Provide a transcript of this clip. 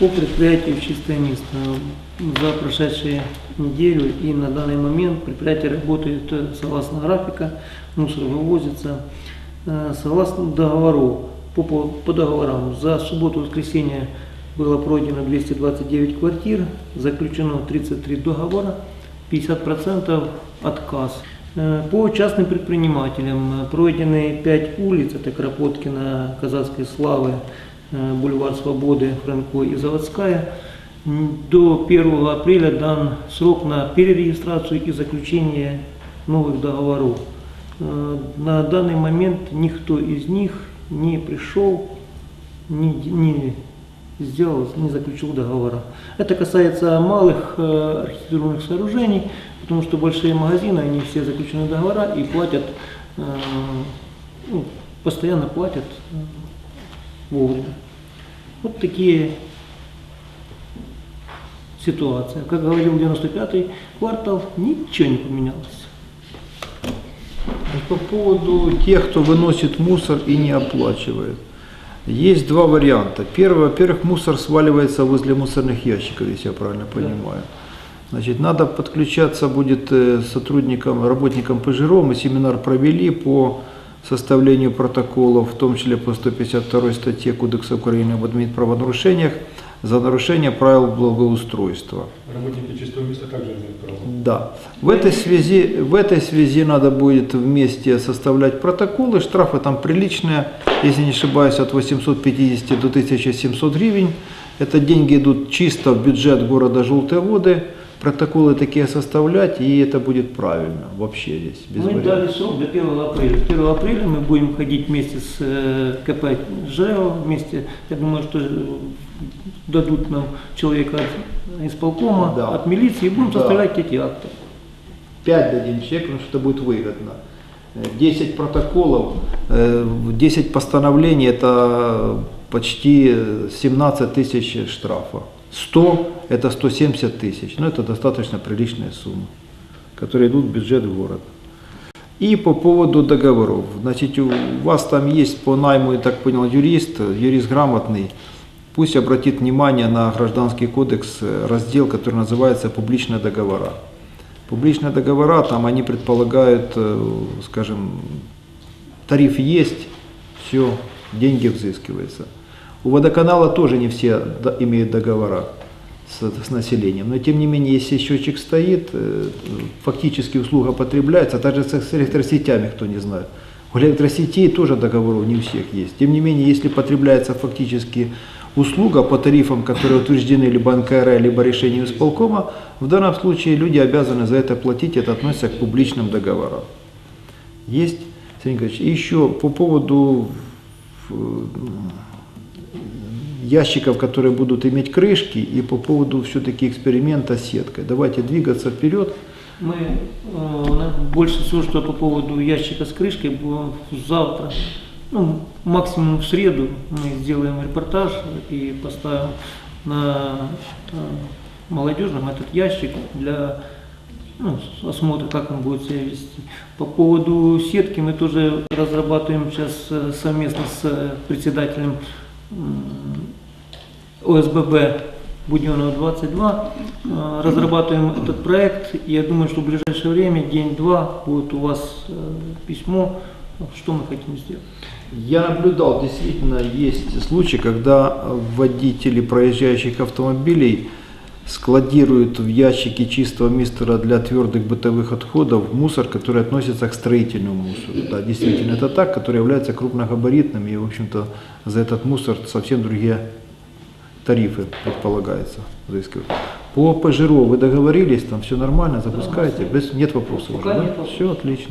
По предприятию «Чистое место» за прошедшую неделю и на данный момент предприятие работает э, согласно графика, мусор вывозится э, согласно договору. По, по, договорам за субботу и воскресенье было пройдено 229 квартир, заключено 33 договора, 50% отказ. Э, По частным предпринимателям пройдены 5 улиц, это Кропоткина, Казахской Славы, Бульвар Свободы, Франко и Заводская. До 1 апреля дан срок на перерегистрацию и заключение новых договоров. На данный момент никто из них не пришел, не, не сделал, не заключил договора. Это касается малых э, архитектурных сооружений, потому что большие магазины, они все заключены договора и платят, э, ну, постоянно платят э, вовремя. Вот такие ситуации. Как говорил 95-й квартал, ничего не поменялось. По поводу тех, кто выносит мусор и не оплачивает. Есть два варианта. Первый, во-первых, мусор сваливается возле мусорных ящиков, если я правильно понимаю. Значит, надо подключаться будет э, сотрудникам, работникам ПЖРО. Мы семинар провели по составлению протоколов, в том числе по 152 статье Кодекса Украины об админправонарушениях за нарушение правил благоустройства. Работники чистого места также имеют право. Да. В этой связи, в этой связи надо будет вместе составлять протоколы. Штрафы там приличные, если не ошибаюсь, от 850 до 1700 гривен. Это деньги идут чисто в бюджет города Желтые Воды. Протоколы такие составлять, и это будет правильно вообще здесь, без Мы вариантов. дали срок до 1 апреля. 1 апреля мы будем ходить вместе с э, КП ЖЭО, вместе, я думаю, что э, дадут нам человека от исполкома, Да. от милиции, и будем Да. составлять эти акты. 5 дадим человеку, потому что это будет выгодно. Э, 10 протоколов, э, 10 постановлений, это почти э, 17 тысяч штрафа. 100 это 170 тысяч. Ну, это достаточно приличная сумма, которые идут в бюджет города. И по поводу договоров. Значит, у вас там есть по найму, я так понял, юрист, юрист грамотный. Пусть обратит внимание на Гражданский кодекс, раздел, который называется «Публичные договора». Публичные договора, там они предполагают, э, скажем, тариф есть, все, деньги взыскиваются. У водоканала тоже не все имеют договора с, с населением, но тем не менее, если счетчик стоит, э, фактически услуга потребляется, а также с, электросетями, кто не знает. У электросетей тоже договоров не у всех есть. Тем не менее, если потребляется фактически услуга по тарифам, которые утверждены либо НКР, либо решением исполкома, в данном случае люди обязаны за это платить, это относится к публичным договорам. Есть, Сергей Николаевич, еще по поводу э, ящиков, которые будут иметь крышки, и по поводу все-таки эксперимента с сеткой. Давайте двигаться вперед. Мы э, больше всего, что по поводу ящика с крышкой, бу- завтра, ну, максимум в среду мы сделаем репортаж и поставим на э, молодежном этот ящик для ну, осмотра, как он будет себя вести. По поводу сетки мы тоже разрабатываем сейчас э, совместно с э, председателем ОСББ Буденного 22. Э, Разрабатываем этот проект. Я думаю, что в ближайшее время, день-два, будет у вас э, письмо, что мы хотим сделать. Я наблюдал, действительно, есть случаи, когда водители проезжающих автомобилей складируют в ящике чистого мистера для твердых бытовых отходов мусор, который относится к строительному мусору. Да, действительно, это так, который является крупногабаритным, и, в общем-то, за этот мусор совсем другие тарифы предполагается взыскивать. По ПЖРО вы договорились, там все нормально, запускаете, без, нет вопросов Пока уже, да? нет вопросов. Все отлично.